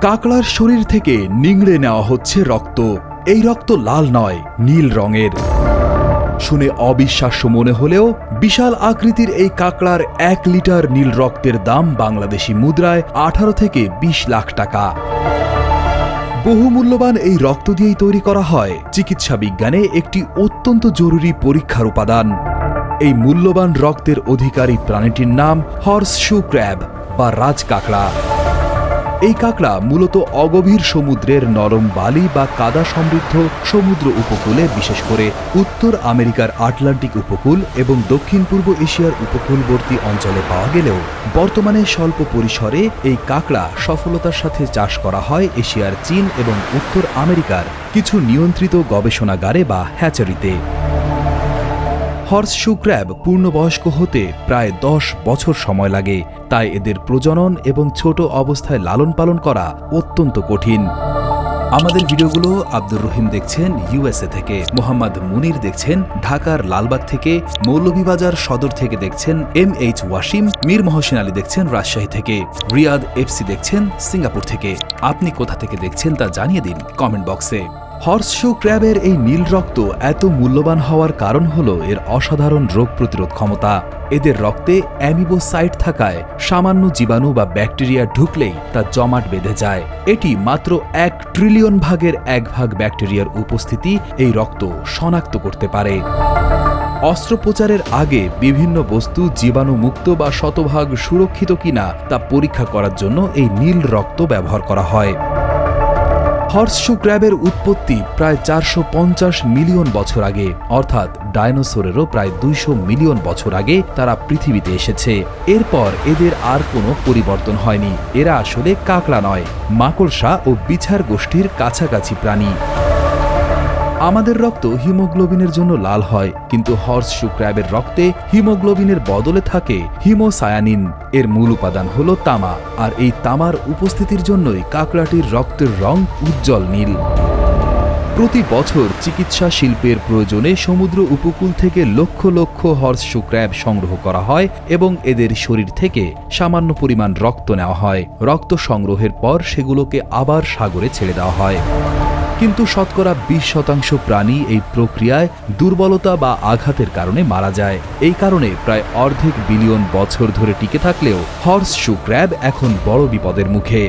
কাকড়ার শরীর থেকে নিংড়ে নেওয়া হচ্ছে রক্ত। এই রক্ত লাল নয়, নীল রঙের। শুনে অবিশ্বাস্য মনে হলেও বিশাল আকৃতির এই কাকড়ার এক লিটার নীল রক্তের দাম বাংলাদেশি মুদ্রায় আঠারো থেকে ২০ লাখ টাকা। বহু মূল্যবান এই রক্ত দিয়েই তৈরি করা হয়। চিকিৎসা বিজ্ঞানে একটি অত্যন্ত জরুরি পরীক্ষার উপাদান। এই মূল্যবান রক্তের অধিকারী প্রাণীটির নাম হর্স শু ক্র্যাব বা রাজ কাকড়া। এই কাঁকড়া মূলত অগভীর সমুদ্রের নরম বালি বা কাদা সমৃদ্ধ সমুদ্র উপকূলে, বিশেষ করে উত্তর আমেরিকার আটলান্টিক উপকূল এবং দক্ষিণ পূর্ব এশিয়ার উপকূলবর্তী অঞ্চলে পাওয়া গেলেও বর্তমানে স্বল্প পরিসরে এই কাঁকড়া সফলতার সাথে চাষ করা হয় এশিয়ার চীন এবং উত্তর আমেরিকার কিছু নিয়ন্ত্রিত গবেষণাগারে বা হ্যাচারিতে। হর্সশু ক্র্যাব পূর্ণবয়স্ক হতে প্রায় দশ বছর সময় লাগে, তাই এদের প্রজনন এবং ছোট অবস্থায় লালন পালন করা অত্যন্ত কঠিন। আমাদের ভিডিওগুলো আব্দুর রহিম দেখছেন ইউএসএ থেকে, মোহাম্মদ মুনির দেখছেন ঢাকার লালবাগ থেকে, মৌলভীবাজার সদর থেকে দেখছেন এম এইচ ওয়াসিম, মীর মহসিন আলী দেখছেন রাজশাহী থেকে, রিয়াদ এফসি দেখছেন সিঙ্গাপুর থেকে। আপনি কোথা থেকে দেখছেন তা জানিয়ে দিন কমেন্ট বক্সে। হর্সশু ক্র্যাবের এই নীল রক্ত এত মূল্যবান হওয়ার কারণ হল এর অসাধারণ রোগ প্রতিরোধ ক্ষমতা। এদের রক্তে অ্যামিবোসাইট থাকায় সামান্য জীবাণু বা ব্যাকটেরিয়া ঢুকলেই তা জমাট বেঁধে যায়। এটি মাত্র এক ট্রিলিয়ন ভাগের এক ভাগ ব্যাকটেরিয়ার উপস্থিতি এই রক্ত শনাক্ত করতে পারে। অস্ত্রোপচারের আগে বিভিন্ন বস্তু জীবাণুমুক্ত বা শতভাগ সুরক্ষিত কিনা তা পরীক্ষা করার জন্য এই নীল রক্ত ব্যবহার করা হয়। হর্সশু ক্র্যাবের উৎপত্তি প্রায় চারশো পঞ্চাশ মিলিয়ন বছর আগে, অর্থাৎ ডায়নোসরেরও প্রায় দুইশো মিলিয়ন বছর আগে তারা পৃথিবীতে এসেছে। এরপর এদের আর কোনো পরিবর্তন হয়নি। এরা আসলে কাকড়া নয়, মাকড়সা ও বিছার গোষ্ঠীর কাছাকাছি প্রাণী। আমাদের রক্ত হিমোগ্লোবিনের জন্য লাল হয়, কিন্তু হর্সশু ক্র্যাবের রক্তে হিমোগ্লোবিনের বদলে থাকে হিমোসায়ানিন। এর মূল উপাদান হল তামা, আর এই তামার উপস্থিতির জন্যই কাকড়াটির রক্তের রং উজ্জ্বল নীল। প্রতি বছর চিকিৎসা শিল্পের প্রয়োজনে সমুদ্র উপকূল থেকে লক্ষ লক্ষ হর্স ক্র্যাব সংগ্রহ করা হয় এবং এদের শরীর থেকে সামান্য পরিমাণ রক্ত নেওয়া হয়। রক্ত সংগ্রহের পর সেগুলোকে আবার সাগরে ছেড়ে দেওয়া হয়। কিন্তু শতকরা বিশ শতাংশ প্রাণী এই প্রক্রিয়ায় দুর্বলতা বা আঘাতের কারণে মারা যায়। এই কারণে প্রায় অর্ধেক বিলিয়ন বছর ধরে টিকে থাকলেও হর্স শু ক্র্যাব এখন বড় বিপদের মুখে।